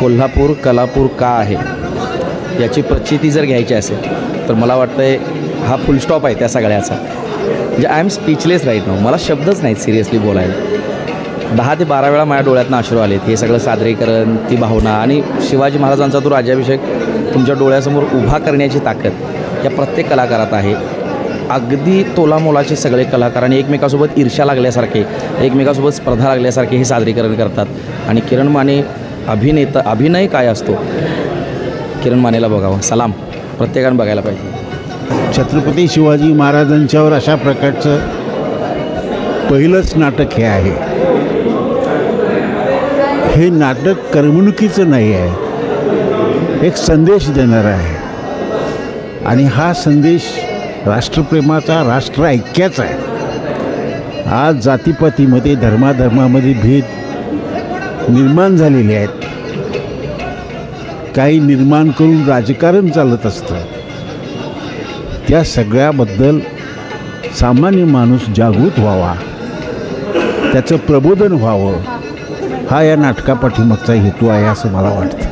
कोल्हापूर कलापूर का आहे? याची प्रचिती जर घ्यायची असेल तर मला वाटतं आहे हा फुल स्टॉप आहे त्या सगळ्याचा. म्हणजे आय एम स्पीचलेस राईट नाव मला शब्दच नाहीत सिरियसली बोलायला. दहा ते बारा वेळा माझ्या डोळ्यातनं अश्रू आलेत. हे सगळं सादरीकरण ती भावना आणि शिवाजी महाराजांचा तो राज्याभिषेक तुमच्या डोळ्यासमोर उभा करण्याची ताकद या प्रत्येक कलाकारात आहे. अगदी तोलामोलाचे सगळे कलाकार आणि एकमेकासोबत ईर्ष्या लागल्यासारखे एकमेकासोबत स्पर्धा लागल्यासारखे हे सादरीकरण करतात. आणि किरण माने अभिनेता अभिनय काय असतो? किरण मानेला बघावं. सलाम. प्रत्येकानं बघायला पाहिजे. छत्रपती शिवाजी महाराजांच्यावर अशा प्रकारचं पहिलंच नाटक हे आहे. हे नाटक करमणुकीचं नाही आहे. एक संदेश देणारं आहे. आणि हा संदेश राष्ट्रप्रेमाचा राष्ट्र ऐक्याचा आहे. आज जातीपातीमध्ये धर्माधर्मामध्ये भेद निर्माण झालेले आहेत. काही निर्माण करून राजकारण चालत असतं. त्या सगळ्याबद्दल सामान्य माणूस जागृत व्हावा. त्याचं प्रबोधन व्हावं हा या नाटकापाठीमागचा हेतू आहे असं मला वाटतं.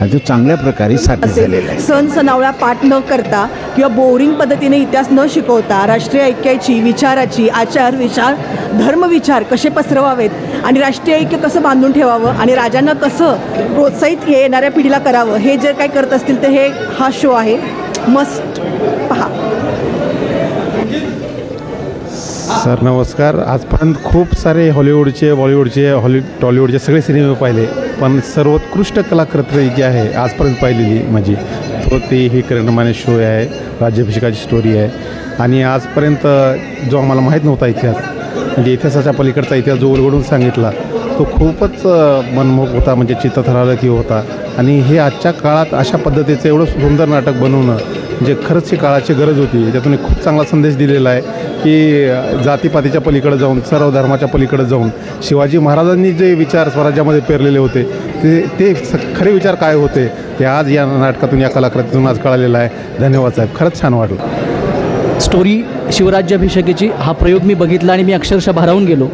आणि तो चांगल्या प्रकारे साध्य झालेला आहे. सण सणावळा पाठ न करता किंवा बोरिंग पद्धतीने इतिहास न शिकवता राष्ट्रीय ऐक्याची विचाराची आचार विचार धर्मविचार कसे पसरवावेत आणि राष्ट्रीय ऐक्य कसं बांधून ठेवावं आणि राजांना कसं प्रोत्साहित हे येणाऱ्या पिढीला करावं हे जर काय करत असतील तर हे हा शो आहे. मस्ट पहा. सर नमस्कार. आजपर्यंत खूप सारे हॉलिवूडचे बॉलिवूडचे हॉली टॉलिवूडचे सगळे सिनेमे पाहिले पण सर्वोत्कृष्ट कलाकृती जी आहे आजपर्यंत पाहिलेली माझी तो ते ही किरणमाने शो आहे राज्याभिषेकाची स्टोरी आहे. आणि आजपर्यंत जो आम्हाला माहीत नव्हता इतिहास म्हणजे इतिहासाच्या पलीकडचा इतिहास जो उलगडून सांगितला तो खूपच मनमोहक होता म्हणजे चित्तथरारकी होता. आणि हे आजच्या काळात अशा पद्धतीचं एवढं सुंदर नाटक बनवणं म्हणजे खरंच ही काळाची गरज होती त्यातून एक खूप चांगला संदेश दिलेला आहे. की जातीपातीच्या पलीकडे जाऊन सर्व धर्माच्या पलीकडे जाऊन शिवाजी महाराजांनी जे विचार स्वराज्यामध्ये पेरलेले होते ते ते स खरे विचार काय होते ते आज या नाटकातून या कलाकृतीतून आज कळालेलं आहे. धन्यवाद साहेब. खरंच छान वाटलं. स्टोरी शिवराज्याभिषेकेची हा प्रयोग मी बघितला आणि मी अक्षरशः भारावून गेलो.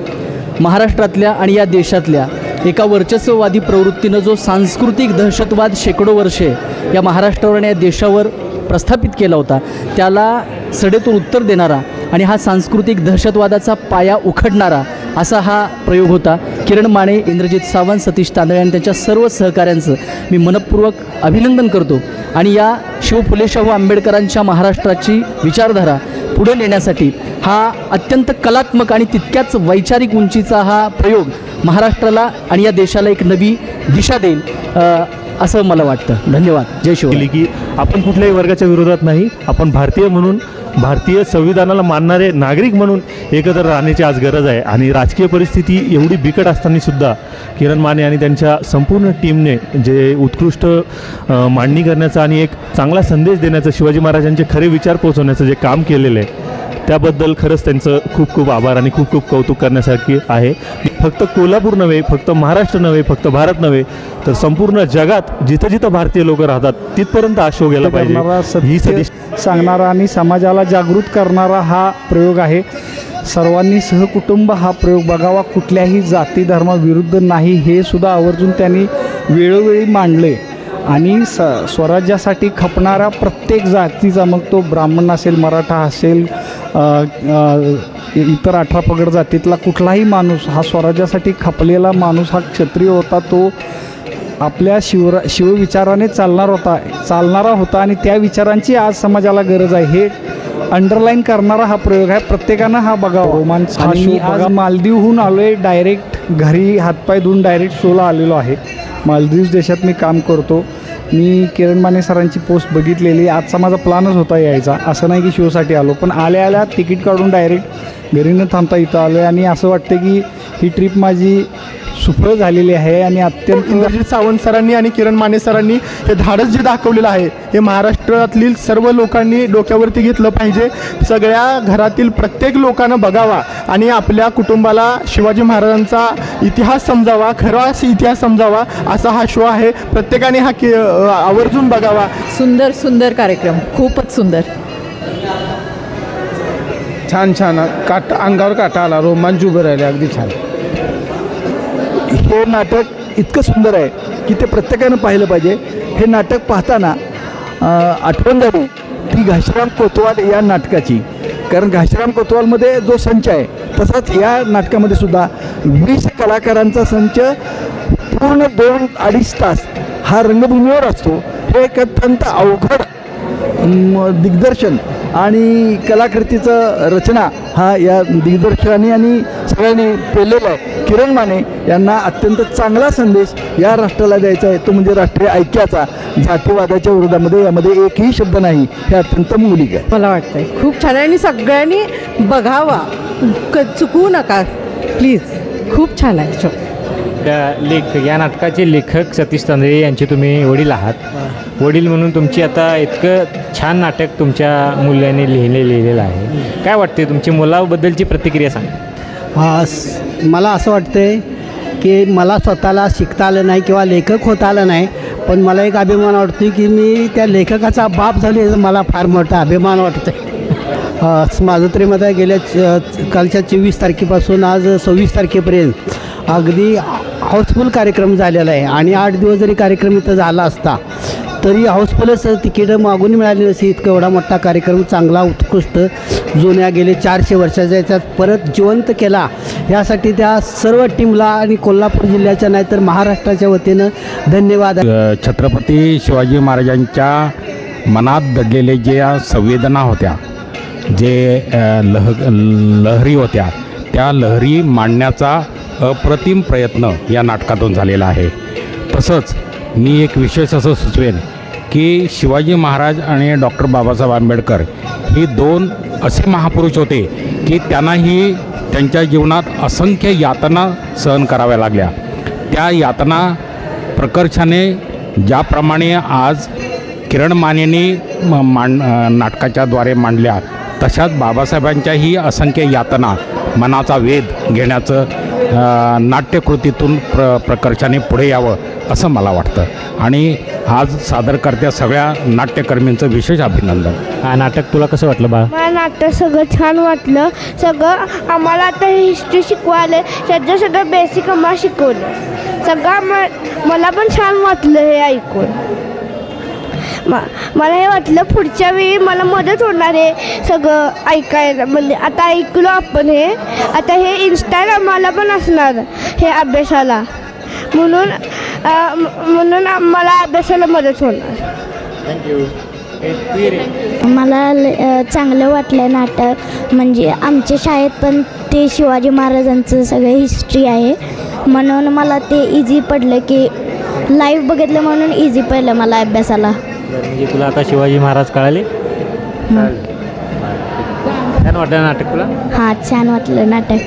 महाराष्ट्रातल्या आणि या देशातल्या एका वर्चस्ववादी प्रवृत्तीनं जो सांस्कृतिक दहशतवाद शेकडो वर्षे या महाराष्ट्रावर आणि या देशावर प्रस्थापित केला होता त्याला सडेतून उत्तर देणारा आणि हा सांस्कृतिक दहशतवादाचा पाया उखडणारा असा हा प्रयोग होता. किरण माने इंद्रजित सावंत सतीश तांदळे आणि त्यांच्या सर्व सहकाऱ्यांचं मी मनपूर्वक अभिनंदन करतो. आणि या शिव फुले शाहू आंबेडकरांच्या महाराष्ट्राची विचारधारा पुढे नेण्यासाठी हा अत्यंत कलात्मक आणि तितक्याच वैचारिक उंचीचा हा प्रयोग महाराष्ट्राला आणि या देशाला एक नवी दिशा देईल असं मला वाटतं. धन्यवाद. जय शिव की आपण कुठल्याही वर्गाच्या विरोधात नाही आपण भारतीय म्हणून भारतीय संविधानाला मानणारे नागरिक म्हणून एकत्र राहण्याची आज गरज आहे. आणि राजकीय परिस्थिती एवढी बिकट असतानासुद्धा किरण माने आणि त्यांच्या संपूर्ण टीमने जे उत्कृष्ट मांडणी करण्याचा आणि एक चांगला संदेश देण्याचं शिवाजी महाराजांचे खरे विचार पोहोचवण्याचं जे काम केलेलं आहे त्याबद्दल खरंच त्यांचं खूप खूप आभार आणि खूप खूप कौतुक करण्यासारखी आहे. फक्त कोल्हापूर नव्हे फक्त महाराष्ट्र नव्हे फक्त भारत नव्हे तर संपूर्ण जगात जिथं जिथं भारतीय लोक राहतात तिथपर्यंत हा शो गेला पाहिजे. ही सांगणारा आणि समाजाला जागृत करणारा हा प्रयोग आहे. सर्वांनी सहकुटुंब हा प्रयोग बघावा कुठल्याही जाती धर्माविरुद्ध नाही हे सुद्धा आवर्जून त्यांनी वेळोवेळी मांडले. आणि स स्वराज्यासाठी खपणारा प्रत्येक जातीचा मग तो ब्राह्मण असेल मराठा असेल इतर अठरा पगड जातीतला कुठलाही माणूस हा स्वराज्यासाठी खपलेला माणूस हा क्षत्रिय होता तो आपल्या शिवरा शिवविचाराने चालणार होता चालणारा होता आणि त्या विचारांची आज समाजाला गरज आहे. हे अंडरलाईन करणारा हा प्रयोग आहे. प्रत्येकानं हा बघावा. रोमांच आणि आज मालदीवहून आलो आहे डायरेक्ट घरी हातपाय धुवून डायरेक्ट शोला आलेलो आहे. मालदीव देशात मी काम करतो. मी किरण माने सरांची पोस्ट बघितलेली. आजचा माझा प्लॅनच होता यायचा. असं नाही की शोसाठी आलो. पण आल्या आल्या तिकीट काढून डायरेक्ट घरी न थांबता इथं आलो आहे आणि असं वाटतं की ही ट्रिप माझी सुफळ झालेली आहे आणि अत्यंत इंद्रजित सावंत सरांनी आणि किरण माने सरांनी हे धाडस जे दाखवलेलं आहे हे महाराष्ट्रातील सर्व लोकांनी डोक्यावरती घेतलं पाहिजे. सगळ्या घरातील प्रत्येक लोकांनं बघावा आणि आपल्या कुटुंबाला शिवाजी महाराजांचा इतिहास समजावा खरा इतिहास समजावा असा हा शो आहे. प्रत्येकाने हा के आवर्जून बघावा. सुंदर सुंदर कार्यक्रम. खूपच सुंदर. छान छान. काट अंगावर काटा आला. रोमांच उभे राहिले. अगदी छान. हे नाटक इतकं सुंदर आहे की ते प्रत्येकानं पाहिलं पाहिजे. हे नाटक पाहताना आठवण झाली ती घाशीराम कोतवाल या नाटकाची. कारण घाशीराम कोतवालमध्ये जो संच आहे तसाच या नाटकामध्ये सुद्धा वीस कलाकारांचा संच पूर्ण दोन अडीच तास हा रंगभूमीवर असतो. हे एक अत्यंत अवघड दिग्दर्शन आणि कलाकृतीचं रचना हा या दिग्दर्शकाने आणि सगळ्यांनी पेललेला आहे. किरण माने यांना अत्यंत चांगला संदेश या राष्ट्राला द्यायचा आहे. तो म्हणजे राष्ट्रीय ऐक्याचा. जातीवादाच्या विरोधामध्ये यामध्ये एकही शब्द नाही. हे अत्यंत मौलिक आहे. मला वाटतंय. खूप छान आहे आणि सगळ्यांनी बघावा. क चुकवू नका. प्लीज खूप छान आहे. शो त्या लेख या नाटकाचे लेखक सतीश तांदळे यांचे तुम्ही वडील आहात. वडील म्हणून तुमची आता इतकं छान नाटक तुमच्या मुलाने लिहिले लिहिलेलं आहे. काय वाटते तुमची मुलाबद्दलची प्रतिक्रिया सांगा. मला असं वाटतंय की मला स्वतःला शिकता आलं नाही किंवा लेखक होता आलं नाही पण मला एक अभिमान वाटतो की मी त्या लेखकाचा बाप झाले मला फार मोठा अभिमान वाटतं माझं तरी मत आहे गेल्या च- कालच्या चोवीस तारखेपासून आज सव्वीस तारखेपर्यंत अगदी हाऊसफुल कार्यक्रम झालेला आहे आणि आठ दिवस जरी कार्यक्रम इथं झाला असता तरी हाऊसफुलच तिकीटं मागून मिळाली नसती इतका एवढा मोठा कार्यक्रम चांगला उत्कृष्ट जुन्या गेले चारशे वर्षाच्या याच्यात परत जिवंत केला. यासाठी त्या सर्व टीमला आणि कोल्हापूर जिल्ह्याच्या नाही तर महाराष्ट्राच्या वतीनं धन्यवाद. छत्रपती शिवाजी महाराजांच्या मनात दडलेले ज्या संवेदना होत्या जे लह लहरी होत्या त्या लहरी मांडण्याचा अप्रतिम प्रयत्न या नाटकातून झालेला आहे. तसंच मी एक विशेष असं सुचवेन की शिवाजी महाराज आणि डॉक्टर बाबासाहेब आंबेडकर ही दोन असे महापुरुष होते की त्यांनाही त्यांच्या जीवनात असंख्य यातना सहन कराव्या लागल्या. त्या यातना प्रकर्षाने ज्याप्रमाणे आज किरण मानेने म- मांड नाटकाच्याद्वारे मांडल्या तशाच बाबासाहेबांच्याही असंख्य यातना मनाचा वेध घेण्याचं नाट्यकृतीतून प्र प्रकर्षाने पुढे यावं असं मला वाटतं. आणि आज सादरकर्त्या सगळ्या नाट्यकर्मींचं विशेष अभिनंदन. हा नाटक तुला कसं वाटलं बा मला नाटक सगळं छान वाटलं. सगळं आम्हाला आता हिस्ट्री शिकवायला. सगळं सगळं बेसिक आम्हाला शिकवलं. सगळं म मला पण छान वाटलं हे ऐकून. मला हे वाटलं पुढच्या वेळी मला मदत होणार आहे सगळं ऐकायला. म्हणजे आता ऐकलो आपण हे. आता हे इंस्टाग्रामाला पण असणार हे अभ्यासाला. म्हणून म्हणून मला अभ्यासाला मदत होणार. मला चांगलं वाटलं नाटक. म्हणजे आमच्या शाळेत पण ते शिवाजी महाराजांचं सगळं हिस्ट्री आहे. म्हणून मला ते इझी पडलं की लाईव्ह बघितलं म्हणून इझी पडलं मला अभ्यासाला. म्हणजे तुला आता शिवाजी महाराज कळाले? छान वाटलं नाटक तुला? हां छान वाटलं नाटक.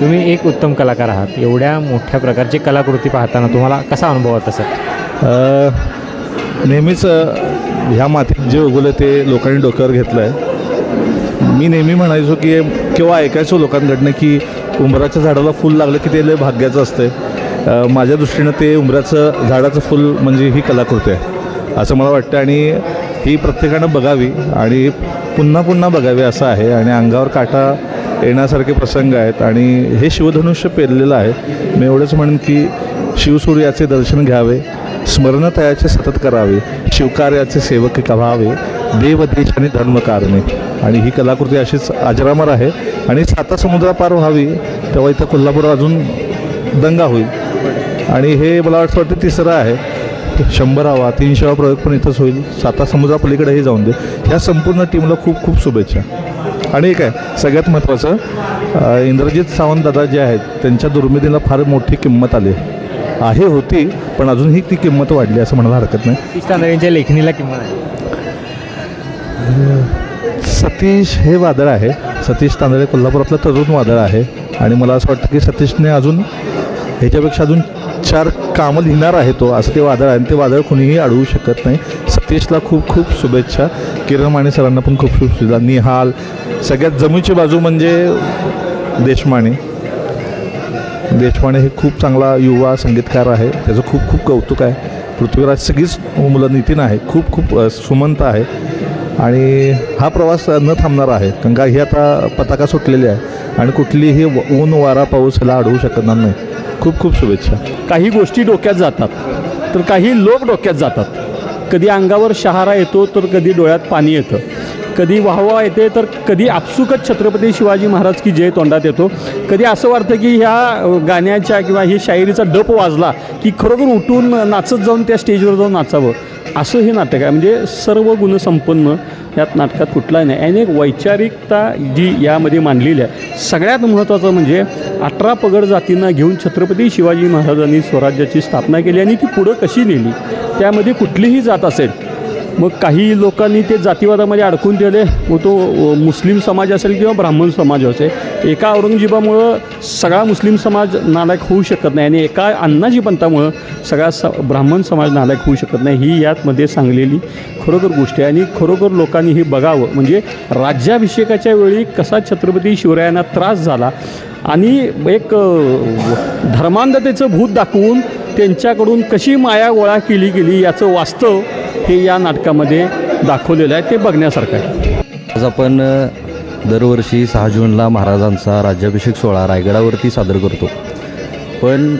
तुम्ही एक उत्तम कलाकार आहात. एवढ्या मोठ्या प्रकारची कलाकृती पाहताना तुम्हाला कसा अनुभव होता सर अ, नेहमीच अ, ह्या मातीत जे उगवलं ते लोकांनी डोक्यावर घेतलं आहे मी नेहमी म्हणायचो की किंवा ऐकायचो लोकांकडनं की उंबराच्या झाडाला फूल लागलं की ते लय भाग्याचं असतं माझ्या दृष्टीनं ते उंबराचं झाडाचं फूल म्हणजे ही कलाकृती आहे. असं मला वाटतं. आणि ही प्रत्येकानं बघावी आणि पुन्हा पुन्हा बघावी असं आहे. आणि अंगावर काटा येण्यासारखे प्रसंग आहेत. आणि हे शिवधनुष्य पेरलेलं आहे. मी एवढंच म्हणेन की शिवसूर्याचे दर्शन घ्यावे. स्मरणतयाचे सतत करावे. शिवकार्याचे सेवक कव्हावे देवदेश आणि धर्मकारणे. आणि ही कलाकृती अशीच अजरामर आहे. आणि साता समुद्रापार व्हावी तेव्हा इथं कोल्हापूर अजून दंगा होईल. आणि हे मला वाटतं वाटतं तिसरं आहे. शंभरावा तीनशेवा प्रयोग पण इथंच होईल. साता समुद्रापलीकडेही जाऊन दे. ह्या संपूर्ण टीमला खूप खूप शुभेच्छा. आणि एक आहे सगळ्यात महत्त्वाचं इंद्रजित सावंत दादा जे आहेत त्यांच्या दुर्मितीला फार मोठी किंमत आली आहे. होती पण अजूनही ती किंमत वाढली असं म्हणायला हरकत नाही. तांदळेंच्या लेखणीला किंमत आहे. सतीश हे वादळ आहे. सतीश तांदळे कोल्हापुरातलं तरुण वादळ आहे. आणि मला असं वाटतं की सतीशने अजून ह्याच्यापेक्षा अजून चार कामं लिहिणार आहे तो असं ते वादळ आहे. आणि ते वादळ कुणीही अडवू शकत नाही. सतीशला खूप खूप शुभेच्छा. किरण माने सरांना पण खूप खूप शुभेच्छा. निहाल सगळ्यात जमीची बाजू म्हणजे देशमाने. देशपांडे हे खूप चांगला युवा संगीतकार आहे. त्याचं खूप खूप कौतुक आहे. पृथ्वीराज सगळीच मुलं नितीन आहे. खूप खूप सुमंत आहे. आणि हा प्रवास न थांबणारा आहे. कारण का ही आता पताका सुटलेली आहे. आणि कुठलीही व- ऊन वारा पाऊस ह्याला अडवू शकणार नाही. खूप खूप शुभेच्छा. काही गोष्टी डोक्यात जातात तर काही लोक डोक्यात जातात. कधी अंगावर शहारा येतो तर कधी डोळ्यात पाणी येतं. कधी वाहवा येते तर कधी आपसुकच छत्रपती शिवाजी महाराज की जय तोंडात येतो. कधी असं वाटतं की ह्या गाण्याच्या किंवा ही शायरीचा डप वाजला की खरोखर उठून नाचत जाऊन त्या स्टेजवर जाऊन नाचावं. असं हे नाटक आहे. म्हणजे सर्व गुणसंपन्न यात नाटकात कुठलाही नाही. आणि एक वैचारिकता जी यामध्ये मांडलेली आहे. सगळ्यात महत्त्वाचं म्हणजे अठरा पगड जातींना घेऊन छत्रपती शिवाजी महाराजांनी स्वराज्याची स्थापना केली आणि ती पुढं कशी नेली? त्यामध्ये कुठलीही जात असेल मग काही लोकांनी ते जातीवादामध्ये अडकून दिले मग तो मुस्लिम समाज असेल किंवा ब्राह्मण समाज असेल एका औरंगजेबामुळं सगळा मुस्लिम समाज नालायक होऊ शकत नाही आणि एका अण्णाजी पंथामुळं सगळा स ब्राह्मण समाज नालायक होऊ शकत नाही ही यातमध्ये सांगलेली खरोखर गोष्ट आहे. आणि खरोखर लोकांनी हे बघावं म्हणजे राज्याभिषेकाच्या वेळी कसा छत्रपती शिवरायांना त्रास झाला आणि एक धर्मांधतेचं भूत दाखवून त्यांच्याकडून कशी माया गोळा केली गेली याचं वास्तव हे या नाटकामध्ये दाखवलेलं आहे ते बघण्यासारखं आहे. आज आपण दरवर्षी सहा जूनला महाराजांचा राज्याभिषेक सोहळा रायगडावरती सादर करतो. पण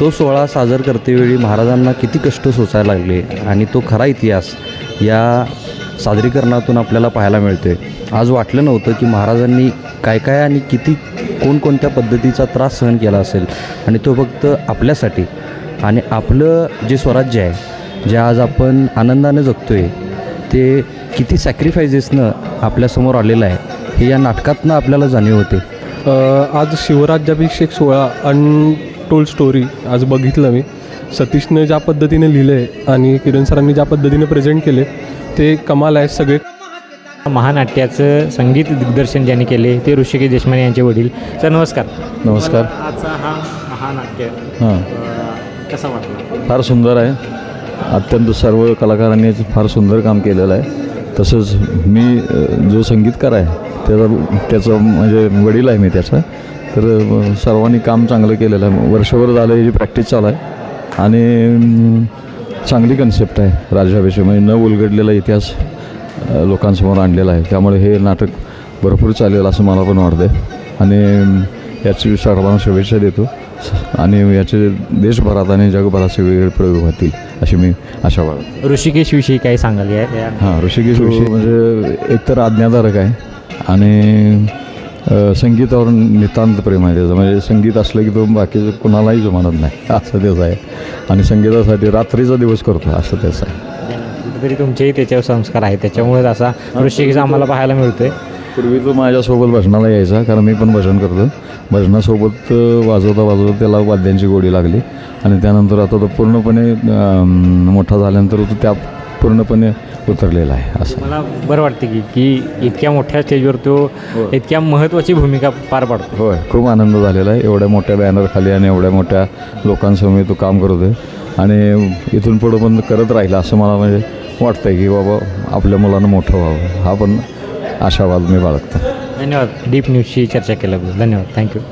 तो सोहळा सादर करतेवेळी महाराजांना किती कष्ट सोसायला लागले आणि तो खरा इतिहास या सादरीकरणातून आपल्याला पाहायला मिळतोय. आज वाटलं नव्हतं की महाराजांनी काय काय आणि किती कोणकोणत्या पद्धतीचा त्रास सहन केला असेल आणि तो फक्त आपल्यासाठी आणि आपलं जे स्वराज्य आहे जे आज आपण आनंदानं आहे ते किती सॅक्रिफायसेसनं आपल्यासमोर आलेलं आहे. हे या नाटकातनं आपल्याला जाणीव होते. आज शिवराज्याभिषेक सोहळा अनटोल्ड स्टोरी आज बघितलं मी. सतीशने ज्या पद्धतीने लिहिलं आहे आणि किरण सरांनी ज्या पद्धतीने प्रेझेंट केले ते कमाल आहे सगळे. महानाट्याचं संगीत दिग्दर्शन ज्यांनी केले ते ऋषिकेश देशमाने यांचे वडील. सर नमस्कार. नमस्कार. आजचा हा महानाट्य हां. कसा वाटला? फार सुंदर आहे. अत्यंत सर्व कलाकारांनी फार सुंदर काम केलेलं आहे. तसंच मी जो संगीतकार आहे त्याचा त्याचं म्हणजे वडील आहे मी त्याचा तर सर्वांनी काम चांगलं केलेलं आहे. वर्षभर झालं याची प्रॅक्टिस चालू आहे. आणि चांगली कन्सेप्ट आहे राजाभिषेक म्हणजे न उलगडलेला इतिहास लोकांसमोर आणलेला आहे. त्यामुळे हे नाटक भरपूर चालेल असं मला पण वाटतं आणि याची सर्वांना शुभेच्छा देतो. आणि याचे देशभरात आणि जगभरात वेगवेगळे प्रयोग होतील अशी मी आशा बाळगतो. ऋषिकेशविषयी काय सांगाल या या- हां ऋषिकेश विषयी म्हणजे एकतर आज्ञाधारक आहे आणि अ, संगीतावर नितांत प्रेम आहे त्याचं. म्हणजे संगीत असलं की तो बाकीचं कुणालाही जुमानत नाही असं त्याचं आहे. आणि संगीतासाठी रात्रीचा दिवस करतो असं त्याचं आहे. कुठेतरी तुमचेही त्याच्यावर संस्कार आहेत. त्याच्यामुळे असा ऋषिकेश आम्हाला पाहायला मिळतोय. पूर्वी तो माझ्यासोबत भजनाला यायचा कारण मी पण भजन करतो भजनासोबत वाजवता वाजवता त्याला वाद्यांची गोडी लागली. आणि त्यानंतर आता तो पूर्णपणे मोठा झाल्यानंतर तो त्या पूर्णपणे उतरलेला आहे असं. मला बरं वाटते की की इतक्या मोठ्या स्टेजवर तो इतक्या महत्त्वाची भूमिका पार पाडतो. होय खूप आनंद झालेला आहे. एवढ्या मोठ्या बॅनरखाली आणि एवढ्या मोठ्या लोकांसमोर तो काम करतो आहे आणि इथून पुढं पण करत राहिला असं मला म्हणजे वाटतं आहे की बाबा आपल्या मुलानं मोठं व्हावं. हा पण आशावाद मी बाळगतो. धन्यवाद. डीप न्यूजशी चर्चा केल्याबद्दल धन्यवाद. थँक्यू.